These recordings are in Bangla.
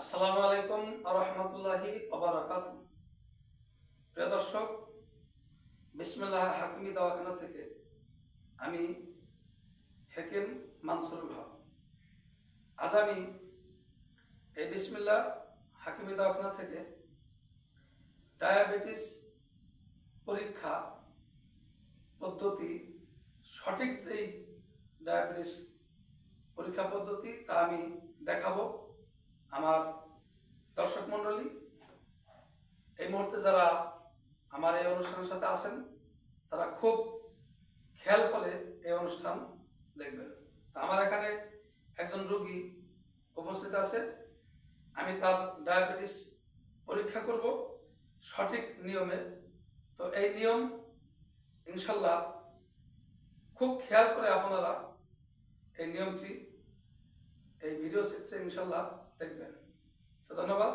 আসসালামু আলাইকুম রহমতুল্লাহি আবরাকাত প্রিয় দর্শক, বিসমিল্লাহ হাকিমি দওয়াখানা থেকে আমি হেকিম মানসুরুল হক আজ আমি এই বিসমিল্লাহ হাকিমি দওয়াখানা থেকে ডায়াবেটিস পরীক্ষা পদ্ধতি, সঠিক যেই ডায়াবেটিস পরীক্ষা পদ্ধতি তা আমি দেখাবো। আমার দর্শক মণ্ডলী, এই মুহূর্তে যারা আমার এই অনুষ্ঠানের সাথে আছেন, তারা খুব খেয়াল করে এই অনুষ্ঠান দেখবেন। তা আমার এখানে একজন রোগী উপস্থিত আছে। আমি তার ডায়াবেটিস পরীক্ষা করব সঠিক নিয়মে। তো এই নিয়ম ইনশাল্লাহ খুব খেয়াল করে আপনারা এই নিয়মটি, এই ভিডিও চিত্রে ইনশাল্লাহ দেখবেন। তো ধন্যবাদ।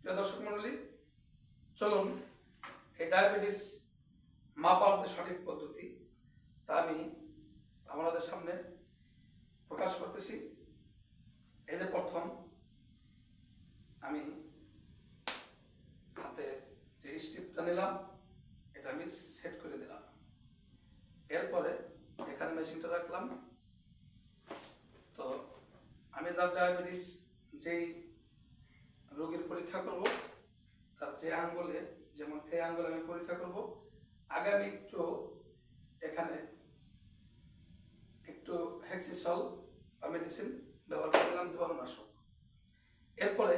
প্রিয় দর্শক মণ্ডলী, চলুন, এই ডায়াবেটিস মাপার যে সঠিক পদ্ধতি তা আমি আপনাদের সামনে প্রকাশ করতেছি। এই যে প্রথম, আমি হাতে যে স্ট্রিপটা নিলাম, এটা আমি সেট করে দিলাম। এরপরে এখানে মেশিনটা রাখলাম, তো আমি যার ডায়াবেটিস যেই রোগীর পরীক্ষা করব, তার যে আঙ্গুলে, যেমন এই আঙ্গুলে আমি পরীক্ষা করব, আগামী একটু এখানে একটু হেক্সিসল বা মেডিসিন ব্যবহার করলাম জীবাণুনাশক এরপরে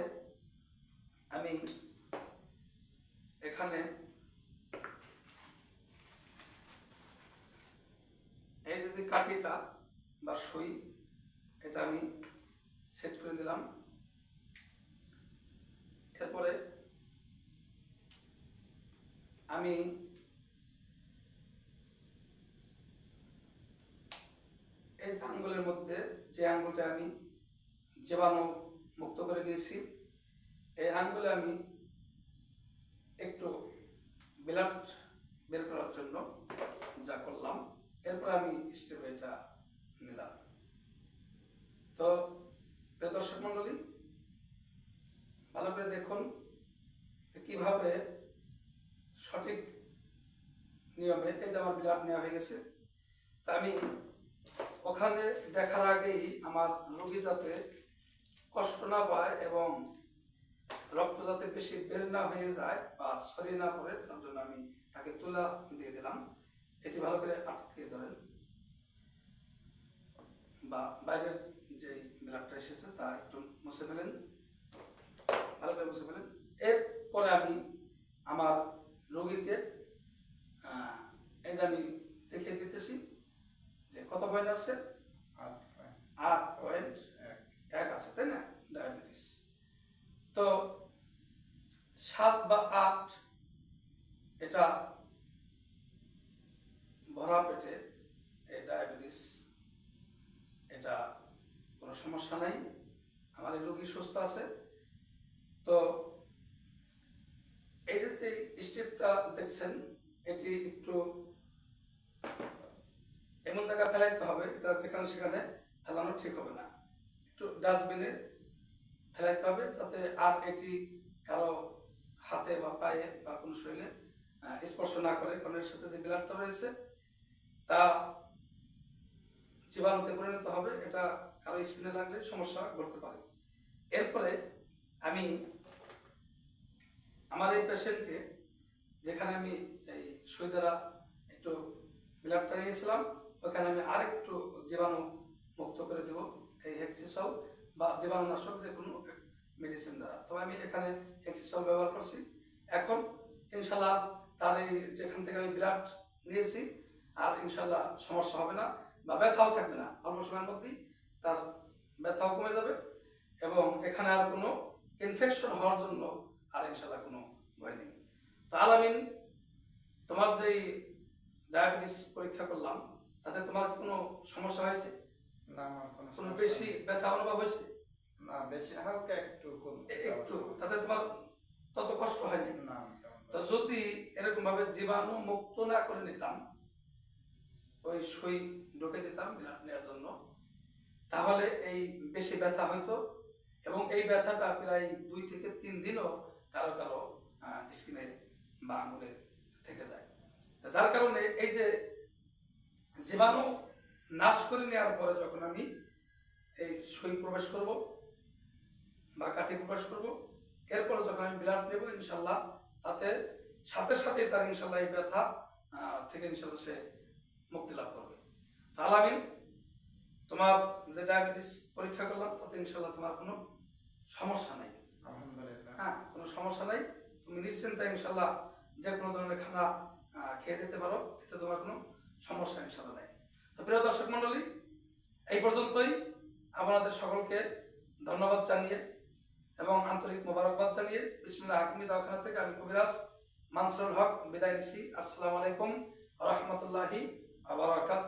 আমি এখানে এই যে যে কাঠিটা বা সুই এটা আমি সেট করে দিলাম এরপরে আমি এই আঙ্গুলের মধ্যে যে আঙ্গুলটা আমি জীবাণু মুক্ত করে নিয়েছি, এই আঙ্গুলে আমি একটু ব্লাড বের করার জন্য যা করলাম, এরপর আমি স্টেপ এটা নিলাম। তো প্রিয় দর্শক মন্ডলী ভালো করে দেখুন কীভাবে সঠিক নিয়মে, এই যে আমার ব্লাড নেওয়া হয়ে গেছে, তা আমি ওখানে দেখার আগেই আমার রোগী যাতে কষ্ট না পায় এবং রক্ত যাতে বেশি বের না হয়ে যায় বা ছড়িয়ে না পড়ে, তার জন্য আমি তাকে তুলা দিয়ে দিলাম। এটি ভালো করে আটকে ধরেন। বা বাইরের যে ব্লাডটা এসেছে, তা একটু মুছে ফেলেন ভালো করে মুছে ফেলেন এরপরে আমি আমার রোগীকে এই যে আমি দেখিয়ে দিতেছি যে কত পয়েন্ট আছে? আট পয়েন্ট এক আছে, তাই না? ডায়াবেটিস তো সাত বা আট, এটা ভরা পেটে এই ডায়াবেটিস এটা কোনো সমস্যা নাই। আমার রোগী সুস্থ আছে তো এই যে যে স্টেপটা দেখছেন, এটি একটু এমন জায়গায় ফেলাইতে হবে, এটা যেখানে সেখানে ফেলানো ঠিক হবে না। একটু ডাস্টবিনে ফেলাইতে হবে যাতে আর এটি কারও হাতে বা পায়ে বা কোনো শরীরে স্পর্শ না করে এর সাথে যে ব্লাডটা রয়েছে, তা জীবাণুতে পরিণত হবে, এটা কারও স্কিনে লাগলে সমস্যা ঘটতে পারে। এরপরে আমি আমার এই পেশেন্টকে যেখানে আমি এই সুই একটু ব্লাডটা নিয়েছিলাম ওখানে আমি আরেকটু জীবাণু মুক্ত করে দেব, এই হেক্সিসল বা জীবাণুনাশক যে কোনো মেডিসিন দ্বারা। তবে আমি এখানে হেক্সিসল ব্যবহার করছি। এখন ইনশাল্লাহ তার এই যেখান থেকে আমি ব্লাড নিয়েছি, আর ইনশাল্লাহ সমস্যা হবে না বা ব্যথাও থাকবে না। অল্প সময়ের মধ্যেই তার ব্যথাও কমে যাবে এবং এখানে আর কোনো ইনফেকশন হওয়ার জন্য আর ইনশাল্লাহ কোনো ভয় নেই। আলামিন তোমার যেই ডায়াবেটিস পরীক্ষা করলাম তাতে তোমার কোনো সমস্যা হয়েছে? না কোনো বেশি ব্যথা অনুভব হয়েছে? না বেশি হালকা একটু একটু তাতে তোমার তত কষ্ট হয়নি? না তো যদি এরকম ভাবে জীবাণু মুক্ত না করে নিতাম ওই সুই ঢুকে দিতাম ব্লাড নেওয়ার জন্য তাহলে এই বেশি ব্যথা হয়তো এবং এই ব্যথাটা প্রায় দুই থেকে তিন দিনও কারও কারও স্কিনে বা আঙুলে থেকে যায়। যার কারণে এই যে জীবাণু নাশ করে নেওয়ার পরে যখন আমি এই সুই প্রবেশ করব বা কাঠি প্রবেশ করব এরপরে যখন আমি ব্লাড নেব ইনশাল্লাহ তাতে সাথে সাথে তার ইনশাল্লাহ এই ব্যথা থেকে ইনশাল্লাহ সে মুক্তি লাভ করবে। তো আলামিন তোমার যে ডায়াবেটিস পরীক্ষা করলাম তাতে ইনশাল্লাহ তোমার কোনো সমস্যা নাই। হ্যাঁ কোনো সমস্যা নাই। তুমি নিশ্চিন্তে ইনশাল্লাহ যে কোনো ধরনের খানা খেয়ে যেতে পারো, এতে তোমার কোনো সমস্যা ইনশাল্লাহ নাই। তো প্রিয় দর্শক মণ্ডলী, এই পর্যন্তই আপনাদের সকলকে ধন্যবাদ জানিয়ে এবং আন্তরিক মোবারকবাদ জানিয়ে বিসমুল্লাহ হাকিমি দওয়াখানা থেকে আমি কবিরাজ মানসুরুল হক বিদায় নিছি। আসসালামু আলাইকুম রহমতুল্লাহি আবরাকাত